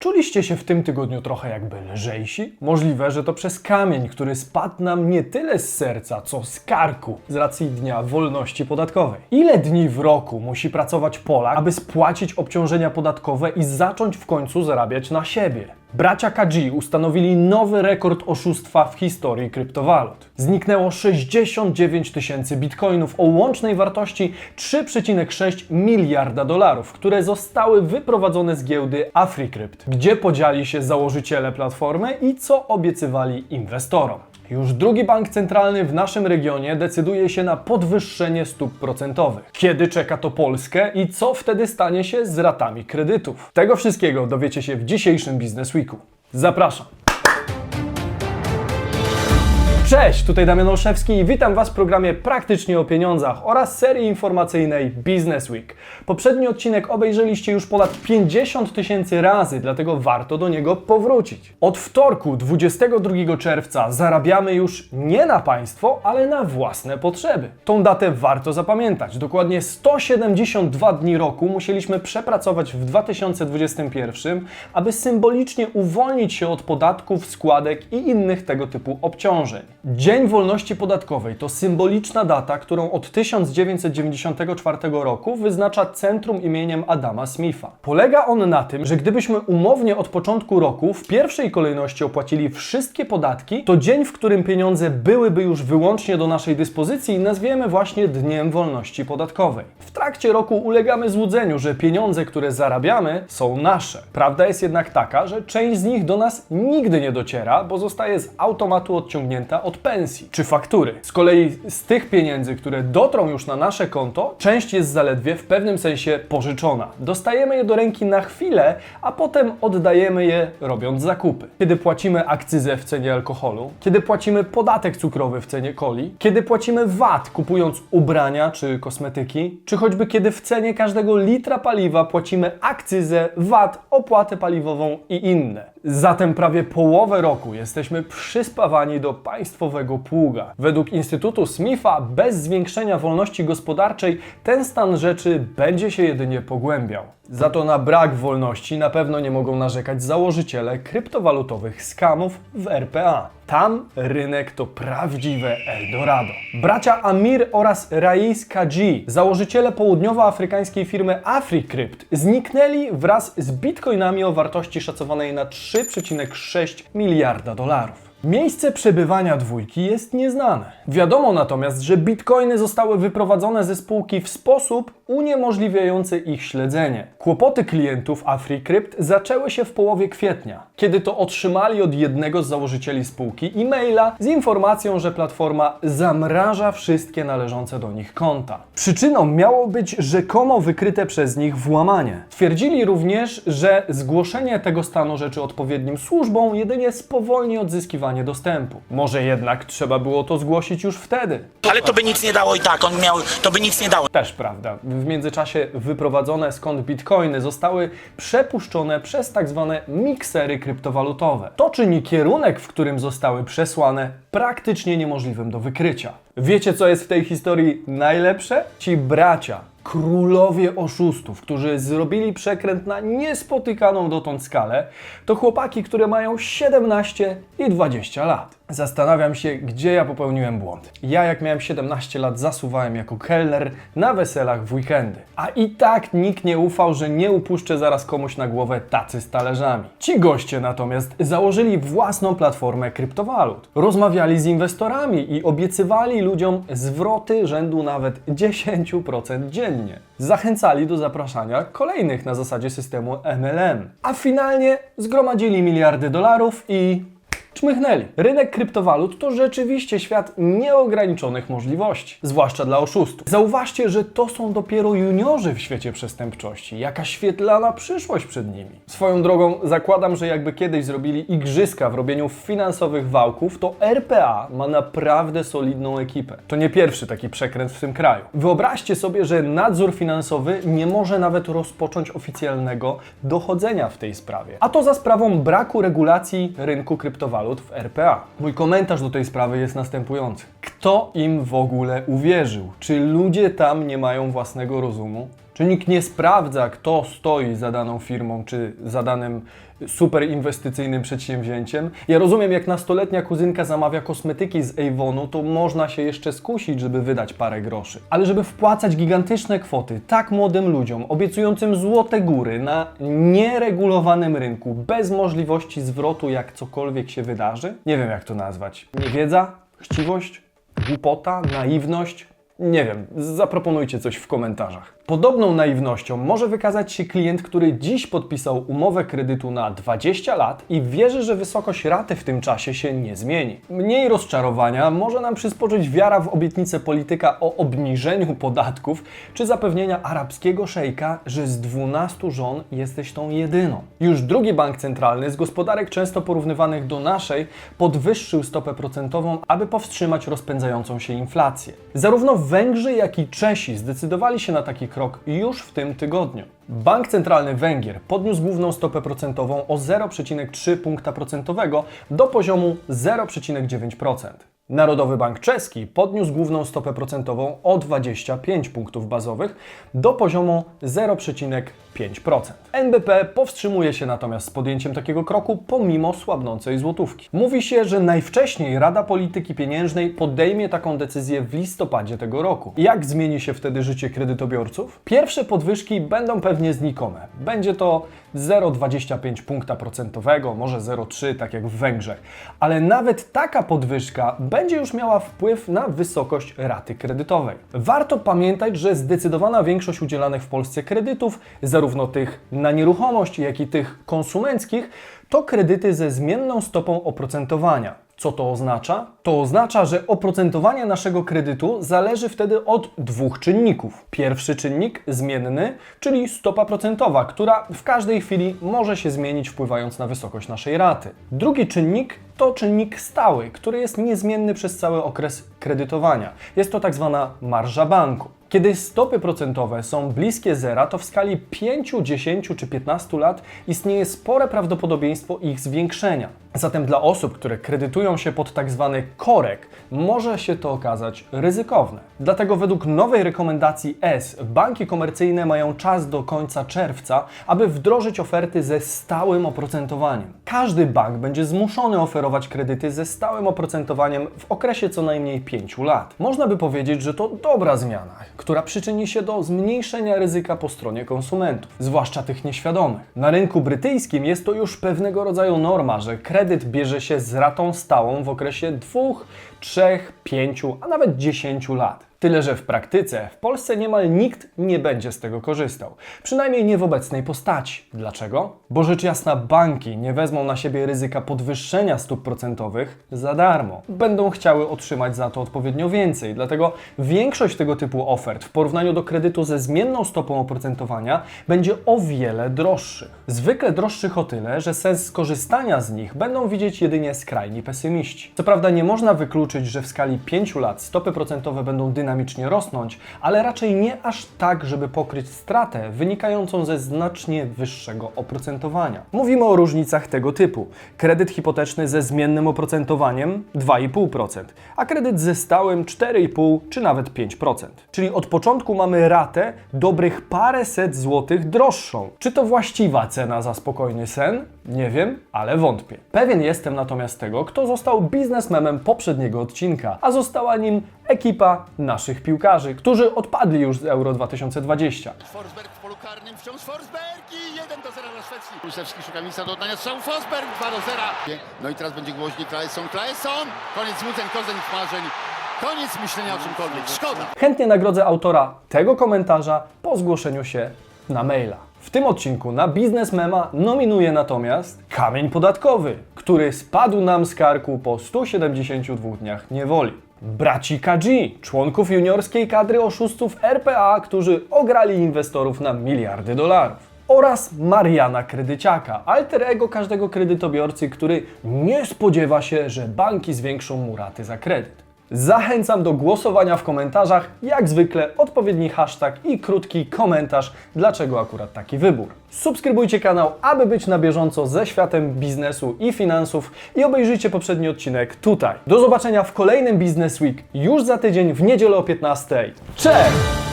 Czuliście się w tym tygodniu trochę jakby lżejsi? Możliwe, że to przez kamień, który spadł nam nie tyle z serca, co z karku z racji Dnia Wolności Podatkowej. Ile dni w roku musi pracować Polak, aby spłacić obciążenia podatkowe i zacząć w końcu zarabiać na siebie? Bracia KG ustanowili nowy rekord oszustwa w historii kryptowalut. Zniknęło 69 tysięcy bitcoinów o łącznej wartości 3,6 miliarda dolarów, które zostały wyprowadzone z giełdy AfriCrypt, gdzie podzieli się założyciele platformy i co obiecywali inwestorom. Już drugi bank centralny w naszym regionie decyduje się na podwyższenie stóp procentowych. Kiedy czeka to Polskę i co wtedy stanie się z ratami kredytów? Tego wszystkiego dowiecie się w dzisiejszym Business Weeku. Zapraszam! Cześć, tutaj Damian Olszewski i witam Was w programie Praktycznie o Pieniądzach oraz serii informacyjnej Business Week. Poprzedni odcinek obejrzeliście już ponad 50 tysięcy razy, dlatego warto do niego powrócić. Od wtorku 22 czerwca zarabiamy już nie na państwo, ale na własne potrzeby. Tą datę warto zapamiętać. Dokładnie 172 dni roku musieliśmy przepracować w 2021, aby symbolicznie uwolnić się od podatków, składek i innych tego typu obciążeń. Dzień Wolności Podatkowej to symboliczna data, którą od 1994 roku wyznacza centrum imieniem Adama Smitha. Polega on na tym, że gdybyśmy umownie od początku roku w pierwszej kolejności opłacili wszystkie podatki, to dzień, w którym pieniądze byłyby już wyłącznie do naszej dyspozycji, nazwiemy właśnie Dniem Wolności Podatkowej. W trakcie roku ulegamy złudzeniu, że pieniądze, które zarabiamy, są nasze. Prawda jest jednak taka, że część z nich do nas nigdy nie dociera, bo zostaje z automatu odciągnięta od pensji czy faktury. Z kolei z tych pieniędzy, które dotrą już na nasze konto, część jest zaledwie w pewnym sensie pożyczona. Dostajemy je do ręki na chwilę, a potem oddajemy je robiąc zakupy. Kiedy płacimy akcyzę w cenie alkoholu, kiedy płacimy podatek cukrowy w cenie coli, kiedy płacimy VAT kupując ubrania czy kosmetyki, czy choćby kiedy w cenie każdego litra paliwa płacimy akcyzę, VAT, opłatę paliwową i inne. Zatem prawie połowę roku jesteśmy przyspawani do państwowego pługa. Według Instytutu Smitha bez zwiększenia wolności gospodarczej ten stan rzeczy będzie się jedynie pogłębiał. Za to na brak wolności na pewno nie mogą narzekać założyciele kryptowalutowych skamów w RPA. Tam rynek to prawdziwe Eldorado. Bracia Amir oraz Rais Kaji, założyciele południowoafrykańskiej firmy AfriCrypt, zniknęli wraz z bitcoinami o wartości szacowanej na 3,6 miliarda dolarów. Miejsce przebywania dwójki jest nieznane. Wiadomo natomiast, że bitcoiny zostały wyprowadzone ze spółki w sposób uniemożliwiający ich śledzenie. Kłopoty klientów AfriCrypt zaczęły się w połowie kwietnia, kiedy to otrzymali od jednego z założycieli spółki e-maila z informacją, że platforma zamraża wszystkie należące do nich konta. Przyczyną miało być rzekomo wykryte przez nich włamanie. Twierdzili również, że zgłoszenie tego stanu rzeczy odpowiednim służbom jedynie spowolni odzyskiwanie dostępu. Może jednak trzeba było to zgłosić już wtedy. Ale to by nic nie dało i tak, on miał, to by nic nie dało. Też prawda. W międzyczasie wyprowadzone skąd bitcoiny zostały przepuszczone przez tak zwane miksery kryptowalutowe. To czyni kierunek, w którym zostały przesłane, praktycznie niemożliwym do wykrycia. Wiecie, co jest w tej historii najlepsze? Ci bracia, królowie oszustów, którzy zrobili przekręt na niespotykaną dotąd skalę, to chłopaki, które mają 17 i 20 lat. Zastanawiam się, gdzie ja popełniłem błąd. Ja, jak miałem 17 lat, zasuwałem jako kelner na weselach w weekendy. A i tak nikt nie ufał, że nie upuszczę zaraz komuś na głowę tacy z talerzami. Ci goście natomiast założyli własną platformę kryptowalut. Rozmawiali z inwestorami i obiecywali ludziom zwroty rzędu nawet 10% dziennie. Zachęcali do zapraszania kolejnych na zasadzie systemu MLM. A finalnie zgromadzili miliardy dolarów i czmychnęli. Rynek kryptowalut to rzeczywiście świat nieograniczonych możliwości, zwłaszcza dla oszustów. Zauważcie, że to są dopiero juniorzy w świecie przestępczości. Jaka świetlana przyszłość przed nimi. Swoją drogą zakładam, że jakby kiedyś zrobili igrzyska w robieniu finansowych wałków, to RPA ma naprawdę solidną ekipę. To nie pierwszy taki przekręt w tym kraju. Wyobraźcie sobie, że nadzór finansowy nie może nawet rozpocząć oficjalnego dochodzenia w tej sprawie. A to za sprawą braku regulacji rynku kryptowalut w RPA. Mój komentarz do tej sprawy jest następujący. Kto im w ogóle uwierzył? Czy ludzie tam nie mają własnego rozumu? Czy nikt nie sprawdza, kto stoi za daną firmą, czy za danym super inwestycyjnym przedsięwzięciem. Ja rozumiem, jak nastoletnia kuzynka zamawia kosmetyki z Avonu, to można się jeszcze skusić, żeby wydać parę groszy. Ale żeby wpłacać gigantyczne kwoty tak młodym ludziom, obiecującym złote góry na nieregulowanym rynku, bez możliwości zwrotu, jak cokolwiek się wydarzy? Nie wiem, jak to nazwać. Niewiedza? Chciwość? Głupota? Naiwność? Nie wiem, zaproponujcie coś w komentarzach. Podobną naiwnością może wykazać się klient, który dziś podpisał umowę kredytu na 20 lat i wierzy, że wysokość raty w tym czasie się nie zmieni. Mniej rozczarowania może nam przysporzyć wiara w obietnicę polityka o obniżeniu podatków czy zapewnienia arabskiego szejka, że z 12 żon jesteś tą jedyną. Już drugi bank centralny z gospodarek często porównywanych do naszej podwyższył stopę procentową, aby powstrzymać rozpędzającą się inflację. Zarówno Węgrzy, jak i Czesi zdecydowali się na taki krok już w tym tygodniu. Bank Centralny Węgier podniósł główną stopę procentową o 0,3 punkta procentowego do poziomu 0,9%. Narodowy Bank Czeski podniósł główną stopę procentową o 25 punktów bazowych do poziomu 0,5%. NBP powstrzymuje się natomiast z podjęciem takiego kroku pomimo słabnącej złotówki. Mówi się, że najwcześniej Rada Polityki Pieniężnej podejmie taką decyzję w listopadzie tego roku. Jak zmieni się wtedy życie kredytobiorców? Pierwsze podwyżki będą pewnie znikome. Będzie to 0,25 punkta procentowego, może 0,3, tak jak w Węgrzech. Ale nawet taka podwyżka będzie już miała wpływ na wysokość raty kredytowej. Warto pamiętać, że zdecydowana większość udzielanych w Polsce kredytów, zarówno tych na nieruchomość, jak i tych konsumenckich, to kredyty ze zmienną stopą oprocentowania. Co to oznacza? To oznacza, że oprocentowanie naszego kredytu zależy wtedy od dwóch czynników. Pierwszy czynnik zmienny, czyli stopa procentowa, która w każdej chwili może się zmienić wpływając na wysokość naszej raty. Drugi czynnik to czynnik stały, który jest niezmienny przez cały okres kredytowania. Jest to tak zwana marża banku. Kiedy stopy procentowe są bliskie zera, to w skali 5, 10 czy 15 lat istnieje spore prawdopodobieństwo ich zwiększenia. Zatem dla osób, które kredytują się pod tak zwany korek, może się to okazać ryzykowne. Dlatego według nowej rekomendacji S banki komercyjne mają czas do końca czerwca, aby wdrożyć oferty ze stałym oprocentowaniem. Każdy bank będzie zmuszony oferować kredyty ze stałym oprocentowaniem w okresie co najmniej 5 lat. Można by powiedzieć, że to dobra zmiana, która przyczyni się do zmniejszenia ryzyka po stronie konsumentów, zwłaszcza tych nieświadomych. Na rynku brytyjskim jest to już pewnego rodzaju norma, że kredyt bierze się z ratą stałą w okresie 2, 3, 5, a nawet 10 lat. Tyle, że w praktyce w Polsce niemal nikt nie będzie z tego korzystał. Przynajmniej nie w obecnej postaci. Dlaczego? Bo rzecz jasna banki nie wezmą na siebie ryzyka podwyższenia stóp procentowych za darmo. Będą chciały otrzymać za to odpowiednio więcej. Dlatego większość tego typu ofert w porównaniu do kredytu ze zmienną stopą oprocentowania będzie o wiele droższych. Zwykle droższych o tyle, że sens skorzystania z nich będą widzieć jedynie skrajni pesymiści. Co prawda nie można wykluczyć, że w skali 5 lat stopy procentowe będą dynamicznie rosnąć, ale raczej nie aż tak, żeby pokryć stratę wynikającą ze znacznie wyższego oprocentowania. Mówimy o różnicach tego typu. Kredyt hipoteczny ze zmiennym oprocentowaniem 2,5%, a kredyt ze stałym 4,5 czy nawet 5%. Czyli od początku mamy ratę dobrych paręset złotych droższą. Czy to właściwa cena za spokojny sen? Nie wiem, ale wątpię. Pewien jestem natomiast tego, kto został biznesmemem poprzedniego odcinka, a została nim ekipa naszych piłkarzy, którzy odpadli już z Euro 2020. Forsberg w polu karnym, wciąż Forsberg i 1 do 0 dla Szwecji. Kulusewski szuka miejsca do oddania strzału, Forsberg 2 do 0. No i teraz będzie głośniej Klaesson, Klaesson! Koniec złudzeń, korzeń marzeń. Koniec myślenia o czymkolwiek. Szkoda. Chętnie nagrodzę autora tego komentarza po zgłoszeniu się na maila. W tym odcinku na Biznes Mema nominuję natomiast kamień podatkowy, który spadł nam z karku po 172 dniach niewoli. Braci KG, członków juniorskiej kadry oszustów RPA, którzy ograli inwestorów na miliardy dolarów oraz Mariana Kredyciaka, alter ego każdego kredytobiorcy, który nie spodziewa się, że banki zwiększą mu raty za kredyt. Zachęcam do głosowania w komentarzach, jak zwykle odpowiedni hashtag i krótki komentarz, dlaczego akurat taki wybór. Subskrybujcie kanał, aby być na bieżąco ze światem biznesu i finansów i obejrzyjcie poprzedni odcinek tutaj. Do zobaczenia w kolejnym Business Week już za tydzień w niedzielę o 15. Cześć!